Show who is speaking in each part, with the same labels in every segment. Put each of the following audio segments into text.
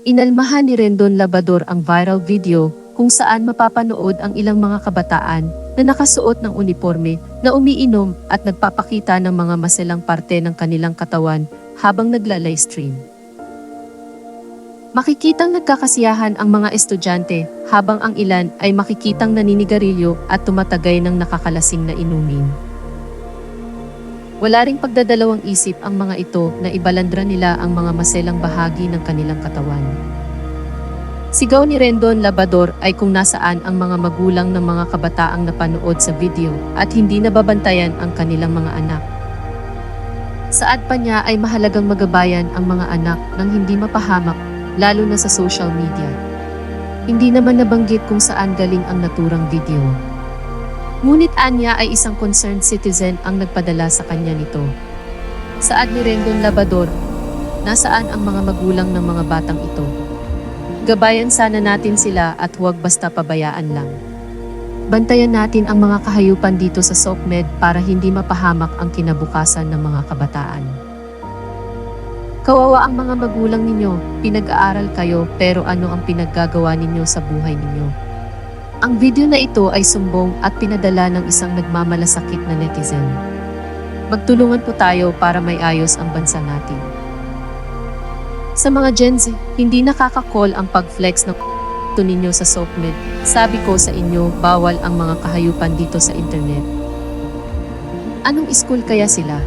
Speaker 1: Inalmahan ni Rendon Labador ang viral video kung saan mapapanood ang ilang mga kabataan na nakasuot ng uniforme na umiinom at nagpapakita ng mga maselang parte ng kanilang katawan habang nagla-livestream. Makikitang nagkakasiyahan ang mga estudyante habang ang ilan ay makikitang naninigarilyo at tumatagay ng nakakalasing na inumin. Wala ring pagdadalawang isip ang mga ito na ibalandra nila ang mga maselang bahagi ng kanilang katawan. Sigaw ni Rendon Labador ay kung nasaan ang mga magulang ng mga kabataang napanood sa video at hindi nababantayan ang kanilang mga anak. Saad pa niya ay mahalagang magabayan ang mga anak nang hindi mapahamak, lalo na sa social media. Hindi naman nabanggit kung saan galing ang naturang video. Ngunit anya ay isang concerned citizen ang nagpadala sa kanya nito. Saad ni Rendon Labador, nasaan ang mga magulang ng mga batang ito? Gabayan sana natin sila at huwag basta pabayaan lang. Bantayan natin ang mga kahayupan dito sa SOCMED para hindi mapahamak ang kinabukasan ng mga kabataan. Kawawa ang mga magulang ninyo, pinag-aaral kayo pero ano ang pinaggagawa ninyo sa buhay ninyo? Ang video na ito ay sumbong at pinadala ng isang nagmamalasakit na netizen. Magtulungan po tayo para may ayos ang bansa natin. Sa mga Gen Z, hindi nakaka-call ang pag-flex ng to ninyo sa SOCMED. Sabi ko sa inyo, bawal ang mga kahayupan dito sa internet. Anong school kaya sila?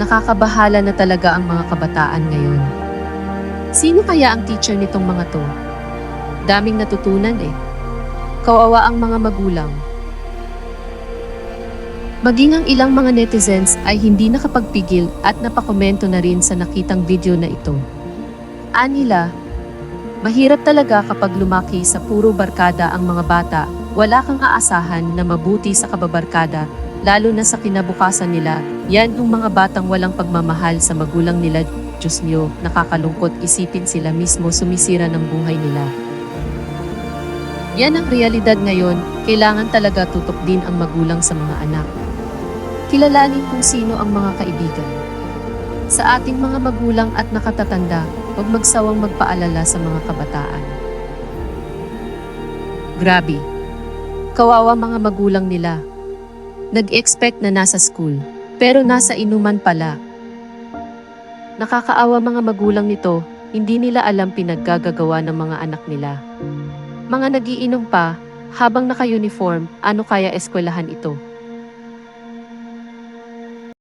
Speaker 1: Nakakabahala na talaga ang mga kabataan ngayon. Sino kaya ang teacher nitong mga to? Daming natutunan eh. Kawawa ang mga magulang. Maging ang ilang mga netizens ay hindi nakapagpigil at napakomento na rin sa nakitang video na ito. Anila, mahirap talaga kapag lumaki sa puro barkada ang mga bata, wala kang aasahan na mabuti sa kababarkada, lalo na sa kinabukasan nila, yan yung mga batang walang pagmamahal sa magulang nila, Diyos niyo, nakakalungkot isipin sila mismo sumisira ng buhay nila. Yan ang realidad ngayon, kailangan talaga tutok din ang magulang sa mga anak. Kilalanin kung sino ang mga kaibigan. Sa ating mga magulang at nakatatanda, huwag magsawang magpaalala sa mga kabataan. Grabe. Kawawa mga magulang nila. Nag-expect na nasa school, pero nasa inuman pala. Nakakaawa mga magulang nito, hindi nila alam pinaggagagawa ng mga anak nila. Mga nagiinom pa, habang naka-uniform, ano kaya eskwelahan ito?